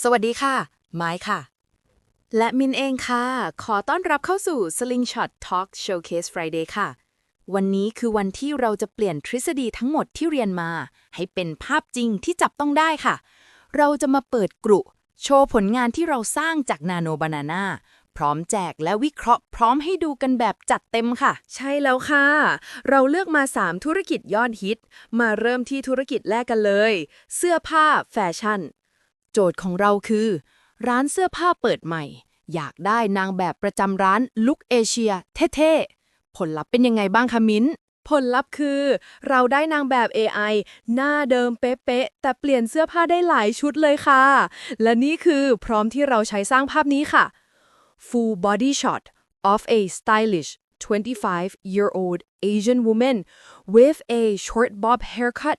สวัสดีค่ะ ไม้ค่ะ และมินเองค่ะ ขอต้อนรับเข้าสู่ Slingshot Talk Showcase Friday ค่ะ วันนี้คือวันที่เราจะเปลี่ยนทฤษฎีทั้งหมดที่เรียนมา ให้เป็นภาพจริงที่จับต้องได้ค่ะ เราจะมาเปิดกรุโชว์ผลงานที่เราสร้างจากนาโนบานาน่าพร้อมแจกและวิเคราะห์พร้อมให้ดูกันแบบจัดเต็มค่ะ ใช่แล้วค่ะ เราเลือกมา 3 ธุรกิจยอดฮิต มาเริ่มที่ธุรกิจแรกกันเลย เสื้อผ้าแฟชั่น โจทย์ของเราคือ ร้านเสื้อผ้าเปิดใหม่ อยากได้นางแบบประจำร้านลุคเอเชีย เท่ๆ ผลลัพธ์เป็นยังไงบ้างคะมิ้น ผลลัพธ์คือ เราได้นางแบบ AI หน้าเดิมเป๊ะๆ แต่เปลี่ยนเสื้อผ้าได้หลายชุดเลยค่ะ และนี่คือพร้อมที่เราใช้สร้างภาพนี้ค่ะ Full body shot of a stylish 25-year-old Asian woman with a short bob haircut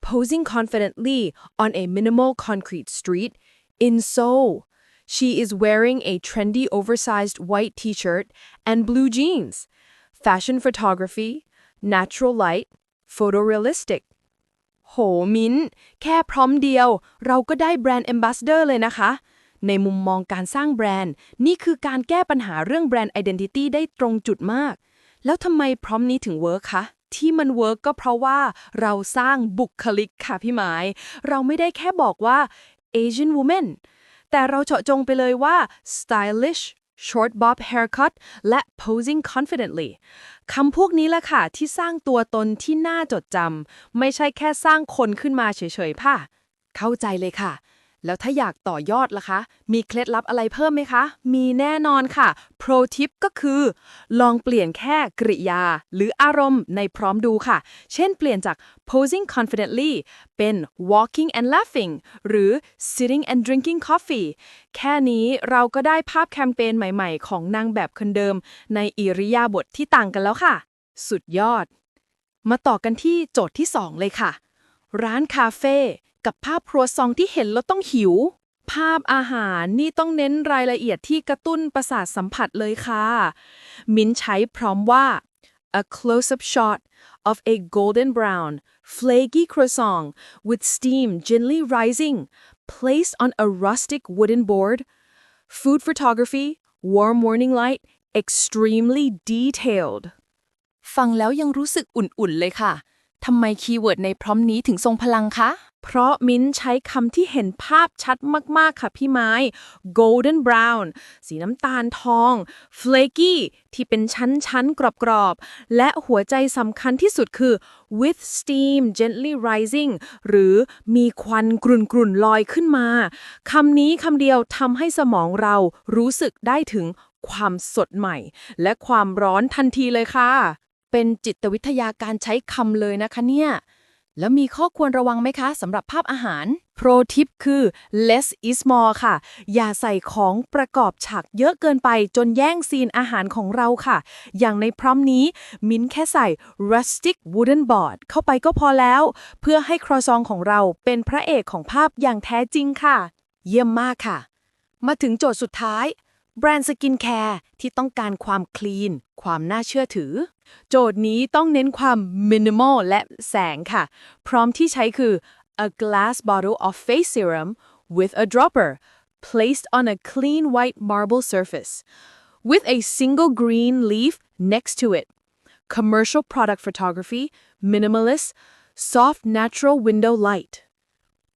posing confidently on a minimal concrete street in Seoul. She is wearing a trendy oversized white t-shirt and blue jeans. Fashion photography, natural light, photorealistic. โหมินแค่พร้อมเดียว เราก็ได้แบรนด์ Ambassador เลยนะคะ ในมุมมองการสร้างแบรนด์ นี่คือการแก้ปัญหาเรื่องแบรนด์ Identity ได้ตรงจุดมาก แล้วทำไมพร้อมนี้ถึงเวิร์คคะ ที่มันเวิร์กก็เพราะว่าเราสร้างบุคลิกค่ะพี่หมาย เราไม่ได้แค่บอกว่า Asian woman แต่เราเจาะจงไปเลยว่า stylish short bob haircut และ posing confidently คำพวกนี้แหละค่ะ ที่สร้างตัวตนที่น่าจดจำไม่ใช่แค่สร้างคนขึ้นมาเฉยๆค่ะ เข้าใจเลยค่ะ แล้วถ้าอยากต่อยอดล่ะคะ มีเคล็ดลับอะไรเพิ่มไหมคะ มีแน่นอนค่ะ Pro tip ก็คือ ลองเปลี่ยนแค่กริยา หรืออารมณ์ในพร้อมดูค่ะ เช่นเปลี่ยนจาก posing confidently เป็น walking and laughing หรือ sitting and drinking coffee แค่นี้เราก็ได้ภาพแคมเปญใหม่ๆ ของนางแบบคนเดิม ในอิริยาบถทที่ต่างกันแล้วค่ะ สุดยอด มาต่อกันที่โจทย์ที่ 2 เลยค่ะ ร้านคาเฟ่ กับภาพครัวซองที่เห็นแล้วต้องหิว ภาพอาหารนี่ต้องเน้นรายละเอียดที่กระตุ้นประสาทสัมผัสเลยค่ะ มิ้นใช้พร้อมว่า a close-up shot of a golden brown flaky croissant with steam gently rising placed on a rustic wooden board food photography warm morning light extremely detailed ฟังแล้วยังรู้สึกอุ่นๆเลยค่ะ ทำไมคีย์เวิร์ดในพร้อมนี้ถึงทรงพลังคะ เพราะมิ้นใช้คำที่เห็นภาพชัดมากๆค่ะพี่ไม้ golden brown สีน้ำตาลทอง flaky ที่เป็นชั้นๆ กรอบๆ และหัวใจสำคัญที่สุดคือ with steam gently rising หรือมีควันกรุ่นๆ ลอยขึ้นมา คำนี้คำเดียวทำให้สมองเรารู้สึกได้ถึงความสดใหม่ และความร้อนทันทีเลยค่ะ เป็นจิตวิทยาการใช้คำเลยนะคะเนี่ย แล้วมีข้อควรระวังไหมคะสำหรับภาพอาหาร Pro tip คือ less is more ค่ะ อย่าใส่ของประกอบฉากเยอะเกินไปจนแย่งซีนอาหารของเราค่ะ อย่างในพร้อมนี้ มิ้นแค่ใส่ rustic wooden board เข้าไปก็พอแล้ว เพื่อให้ครอซองของเราเป็นพระเอกของภาพอย่างแท้จริงค่ะ เยี่ยมมากค่ะ มาถึงโจทย์สุดท้าย แบรนด์สกินแคร์ที่ต้องการความคลีน ความน่าเชื่อถือ โจทย์นี้ต้องเน้นความ minimal และแสงค่ะ พร้อมที่ใช้คือ a glass bottle of face serum with a dropper placed on a clean white marble surface with a single green leaf next to it commercial product photography minimalist soft natural window light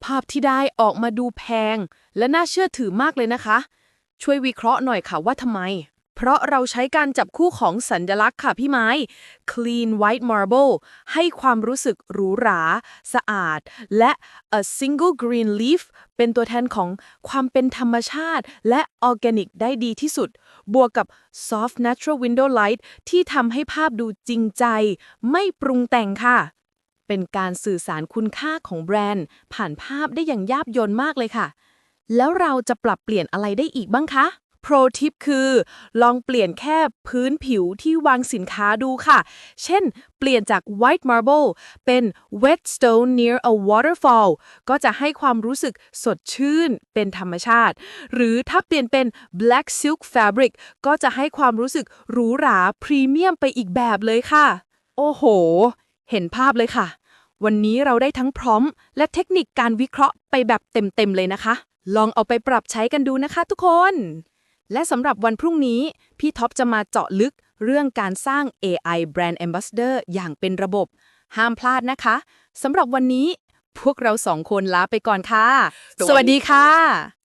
ภาพที่ได้ออกมาดูแพง และน่าเชื่อถือมากเลยนะคะ ช่วยวิเคราะห์หน่อยค่ะว่าทำไม เพราะเราใช้การจับคู่ของสัญลักษณ์ค่ะพี่ไม้ clean white marble ให้ความรู้สึกหรูหรา สะอาด และ a single green leaf เป็นตัวแทนของความเป็นธรรมชาติ และออร์แกนิกได้ดีที่สุด บวกกับ soft natural window light ที่ทำให้ภาพดูจริงใจ ไม่ปรุงแต่งค่ะ เป็นการสื่อสารคุณค่าของแบรนด์ ผ่านภาพได้อย่างยาบยนมากเลยค่ะ แล้วเราจะปรับเปลี่ยนอะไรได้อีกบ้างคะ Pro tip คือ ลองเปลี่ยนแค่พื้นผิวที่วางสินค้าดูค่ะ เช่น เปลี่ยนจาก white marble เป็น wet stone near a waterfall ก็จะให้ความรู้สึกสดชื่นเป็นธรรมชาติ หรือถ้าเปลี่ยนเป็น black silk fabric ก็จะให้ความรู้สึกหรูหราพรีเมียมไปอีกแบบเลยค่ะ โอ้โห เห็นภาพเลยค่ะ วันนี้เราได้ทั้งพร้อม และเทคนิคการวิเคราะห์ไปแบบเต็มๆเลยนะคะ ลองเอาไปปรับใช้กันดูนะคะทุกคน และสำหรับวันพรุ่งนี้ พี่ท็อปจะมาเจาะลึกเรื่องการสร้าง AI Brand Ambassador อย่างเป็นระบบ ห้ามพลาดนะคะสำหรับวันนี้พวกเราสองคนลาไปก่อนค่ะ สวัสดีค่ะ